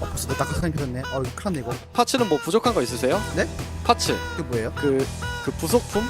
어, 벌써 낙하산이 펴졌네. 어, 이거 큰일 났네, 이거. 파츠는 뭐 부족한 거 있으세요? 네? 파츠 이게 뭐예요? 그, 그 부속품?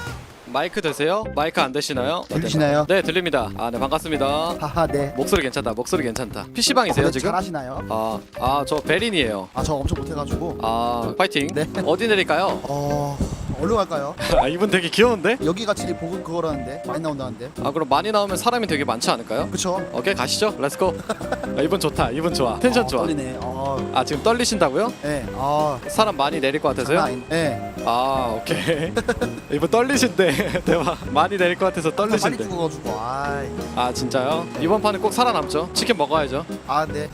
마이크 되세요? 마이크 안 되시나요? 들리시나요? 네 들립니다 아 네 반갑습니다 하하, 네. 목소리 괜찮다 목소리 괜찮다 PC방이세요 네, 지금? 잘하시나요? 아, 아, 저 베린이에요. 아, 저 엄청 못해가지고. 아, 파이팅. 네. 어디 내릴까요? 어, 어디로 갈까요? 아, 이분 되게 귀여운데? 여기가 지리 복음 그거라는데 많이 나온다는데 아 그럼 많이 나오면 사람이 되게 많지 않을까요? 그쵸? 오케이 가시죠. 렛츠고. 아, 이분 좋다. 이분 좋아. 텐션 아, 좋아. 떨리네 아, 아 지금 떨리신다고요? 네. 아 사람 많이 내릴 것 같아서요? 네. 아 오케이. 이분 떨리신데 대박. 많이 내릴 것 같아서 아, 떨리신데. 죽어가지고 아이. 아 진짜요? 이번 판은 꼭 살아남죠. 치킨 먹어야죠. 아 네.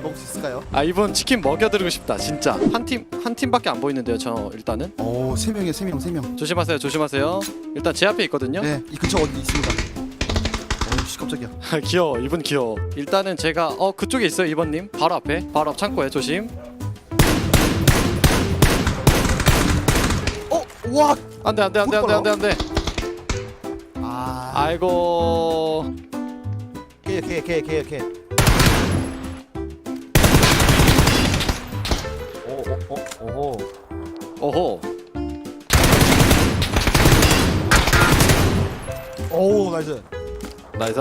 먹을 수 있을까요? 아 이분 치킨 먹여드리고 싶다. 진짜 한 팀 한 팀밖에 안 보이는데요. 저 일단은. 오세 명이야 세 3명 3명. 조심하세요 조심하세요. 일단 제 앞에 있거든요. 네이 근처 어디 있습니다. 어, 깜짝이야. 귀여워 이분 귀여워. 일단은 제가 어 그쪽에 있어요 2번님. 바로 앞에 바로 앞 창고에 조심. 어? 와! 안돼 안돼 안돼 안돼 안돼 안돼. 아... 아이고. 걔야 걔야 걔야 오오오 오호. 오호. 오, 나이스. 나이스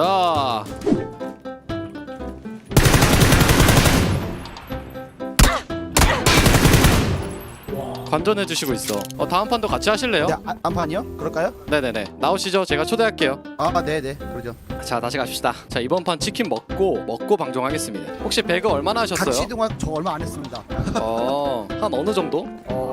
관전해 주시고 있어 어 다음 판도 같이 하실래요? 네, 아, 안판이요? 그럴까요? 네네네 나오시죠 제가 초대할게요 아, 네, 네, 그러죠. 자 다시 갑시다 자 이번 판 치킨 먹고 먹고 방송하겠습니다 혹시 배그 얼마나 같이 하셨어요? 이동한 저 얼마 안 했습니다. 어한 어느 정도? 어,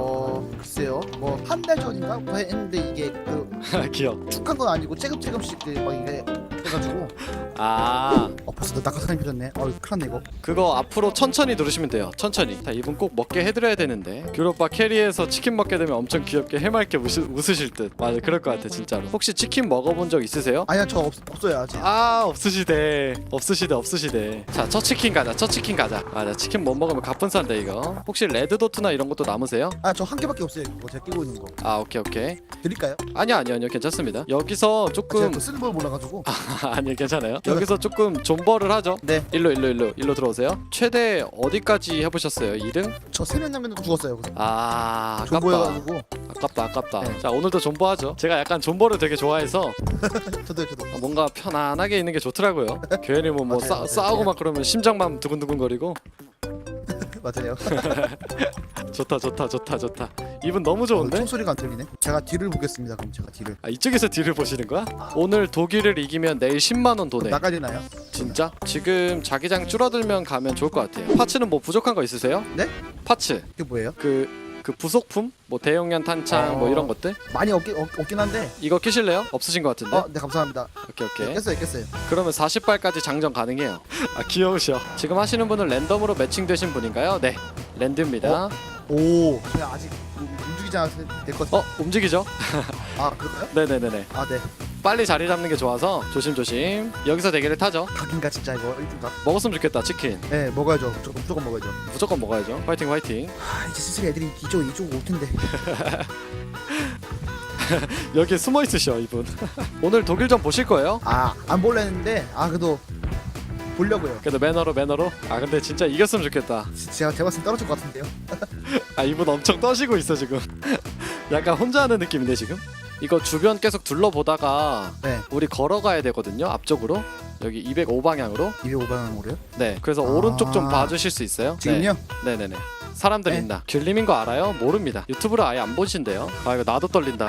글쎄요. 뭐 한 달 전인가? 뭐 했는데 이게 그 귀여워 축한 건 아니고 째금째금씩 그막 이게 해가지고 아 어 벌써 낙하산이 펴졌네. 어, 큰일 났네 이거. 그거 앞으로 천천히 누르시면 돼요. 천천히. 자, 이분 꼭 먹게 해드려야 되는데. 귤오빠 캐리에서 치킨 먹게 되면 엄청 귀엽게 해맑게 웃으, 웃으실 듯. 맞아, 그럴 것 같아 진짜로. 혹시 치킨 먹어본 적 있으세요? 아니야, 저 없, 없어요 아직. 아 없으시대 없으시대 없으시대 자 첫 치킨 가자 첫 치킨 가자 아나 치킨 못 먹으면 가뿐싼데 이거 혹시 레드도트나 이런 것도 남으세요? 아, 저 한 개밖에 없어요. 이거 제가 끼고 있는 거. 아 오케이 오케이 드릴까요? 아니요 아니요 아니요 괜찮습니다 여기서 제가 조금 또 쓰는 걸 몰라가지고. 아니요 괜찮아요 여기서 조금 존버를 하죠 네, 일로 일로 일로 일로 들어오세요 최대 어디까지 해보셨어요 2등? 저세명 남겨놓고 죽었어요. 그래서. 아좀 아깝다 보여가지고. 아깝다 아깝다 네. 자 오늘도 존버하죠 제가 약간 존버를 되게 좋아해서 저도 저도. 뭔가 편안하게 있는 게 좋더라고요 괜히 뭐, 뭐 맞아요, 맞아요. 싸우고 막 그러면 심장만 두근두근거리고 맞아요. 좋다 좋다 좋다 좋다 이분 너무 어, 좋은데? 총소리가 안 들리네. 제가 뒤를 보겠습니다. 그럼 제가 뒤를. 아, 이쪽에서 뒤를 보시는 거야? 오늘 독일을 이기면 내일 10만 원 그럼 도네 나가리나요? 진짜? 지금 자기장 줄어들면 가면 좋을 것 같아요 파츠는 뭐 부족한 거 있으세요? 네? 파츠 이게 뭐예요? 그, 그 부속품? 뭐 대용량 탄창 뭐 어. 이런 것들? 많이 없긴 없, 없긴 한데. 이거 끼실래요? 없으신 것 같은데? 어, 네 감사합니다. 오케이 오케이 깼어요, 깼어요. 그러면 40발까지 장전 가능해요. 아 귀여우셔. 지금 하시는 분은 랜덤으로 매칭되신 분인가요? 네, 랜드입니다. 오, 그냥 아직 음, 움직이지 않았을 같아. 어 움직이죠? 아, 그럴까요? 네네네네. 아, 네. 빨리 자리 잡는 게 좋아서 조심 조심. 여기서 대기를 타죠. 각인가 진짜 이거 1등 각. 먹었으면 좋겠다 치킨. 네, 먹어야죠. 무조건, 무조건 먹어야죠. 무조건 먹어야죠. 파이팅 파이팅. 아, 이제 슬슬 애들이 이쪽 이쪽 올 텐데. 여기 숨어 있으셔 이분. 오늘 독일전 보실 거예요? 아, 안 볼랬는데 아, 그래도 보려고요. 그래도 매너로 매너로. 아 근데 진짜 이겼으면 좋겠다. 지- 제가 제가 봤을 때 떨어질 것 같은데요. 아 이분 엄청 떠시고 있어 지금. 약간 혼자 하는 느낌인데 지금. 이거 주변 계속 둘러보다가 네, 우리 걸어가야 되거든요 앞쪽으로 여기 205 방향으로 205방향으로요. 네 그래서 아. 오른쪽 좀 봐주실 수 있어요? 지금요? 네. 네네네 사람들 네. 있나 귤님인 거 알아요? 모릅니다 유튜브를 아예 안 보신대요 아 이거 나도 떨린다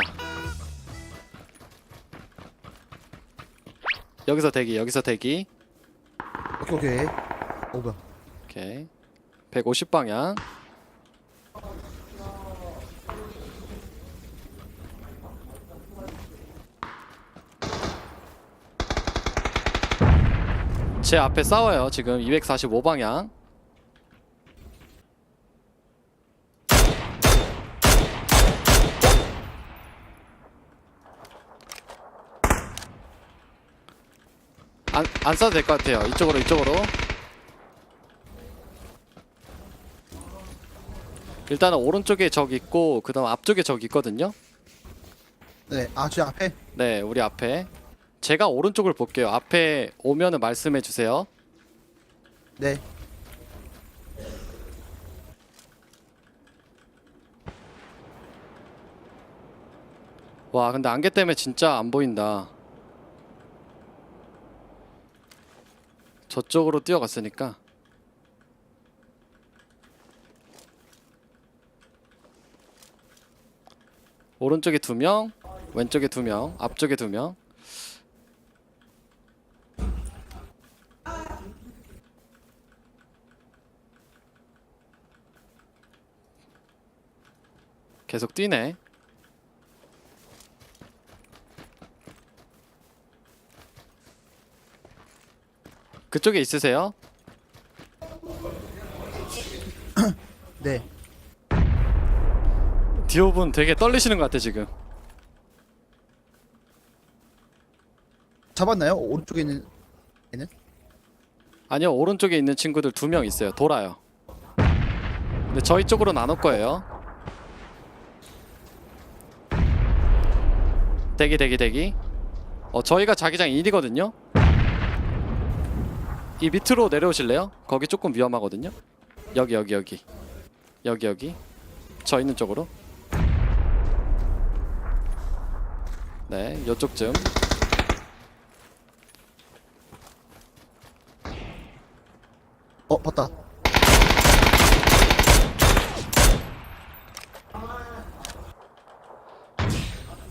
여기서 대기 여기서 대기 오케이 오케이. 오? 오케이 150 방향 제 앞에 싸워요. 지금 245 방향. 안, 안 써도 될 것 같아요. 이쪽으로 이쪽으로. 일단은 오른쪽에 적 있고 그 다음 앞쪽에 적 있거든요. 네, 아제 앞에. 네 우리 앞에 제가 오른쪽을 볼게요. 앞에 오면은 말씀해 주세요. 네. 와 근데 안개 때문에 진짜 안 보인다. 저쪽으로 뛰어갔으니까. 오른쪽에 두 명, 왼쪽에 두 명, 앞쪽에 두 명. 계속 뛰네. 그쪽에 있으세요? 네. 디오분 되게 떨리시는 것 같아 지금. 잡았나요? 오른쪽에 있는 아니요 오른쪽에 있는 친구들 두 명 있어요. 돌아요. 근데 저희 쪽으로는 안 올 거예요. 대기 대기 대기. 어 저희가 자기장 1이거든요. 이 밑으로 내려오실래요? 거기 조금 위험하거든요. 여기 여기 여기 여기 여기 저 있는 쪽으로. 네, 이쪽쯤. 어 봤다.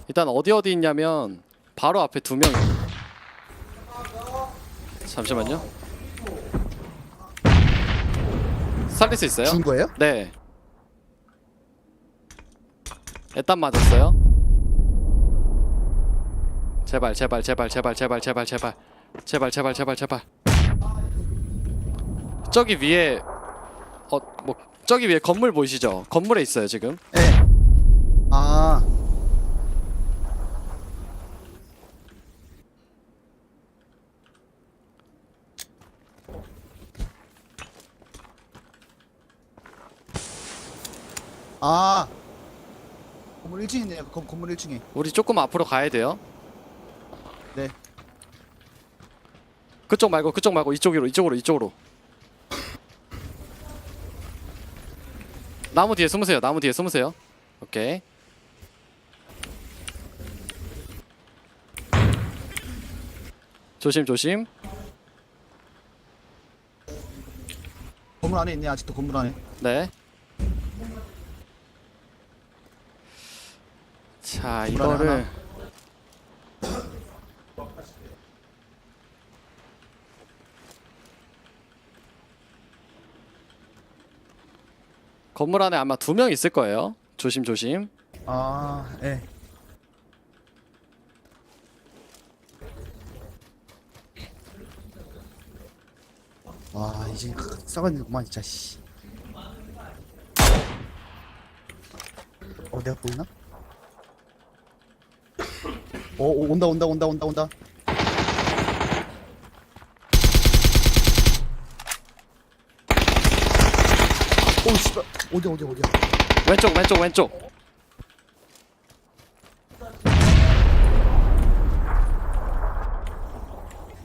일단 어디 어디 있냐면 바로 앞에 두 명이. 잠시만요. 살릴 수 있어요? 죽은 거예요? 네. 애딴 맞았어요. 제발 제발 제발 제발 제발 제발 제발 제발 제발 제발 제발 저기 위에 어 뭐 저기 위에 건물 보이시죠? 건물에 있어요 지금. 네. 아 아. 건물 1층이네요. 건, 건물 1층에. 우리 조금 앞으로 가야 돼요. 네. 그쪽 말고 그쪽 말고 이쪽으로 이쪽으로 이쪽으로. 나무 뒤에 숨으세요. 나무 뒤에 숨으세요. 오케이. 조심 조심. 건물 안에 있네. 아직도 건물 안에. 네. 자 이거를. 건물 안에 아마 두 명 있을 거예요. 조심 조심. 아, 예. 와, 이제 썩었는구만 진짜 씨. 어, 내가 보이나? 어, 오, 온다, 온다, 온다, 온다, 온다. 오, 씨발, 어디, 어디, 어디야? 왼쪽 왼쪽 왼쪽.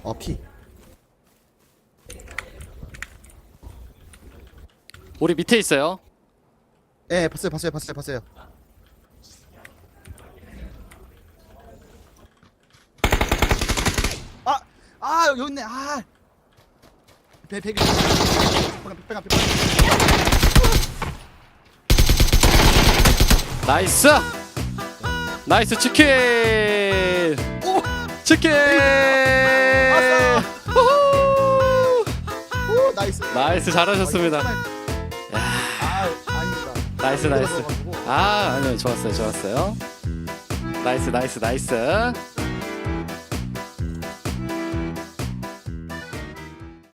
어, 피. 우리 밑에 있어요. 예, 봤어요, 봤어요, 봤어요, 봤어요. 아, 아 여기 있네. 아, 배, 배, 배, 배, 배, 배, 나이스! 나이스 치킨! 오, 치킨! 아싸! 오, 나이스. 나이스 잘하셨습니다. 아, 아닙니다. 나이스 나이스. 아 아니요 좋았어요 좋았어요. 나이스 나이스 나이스.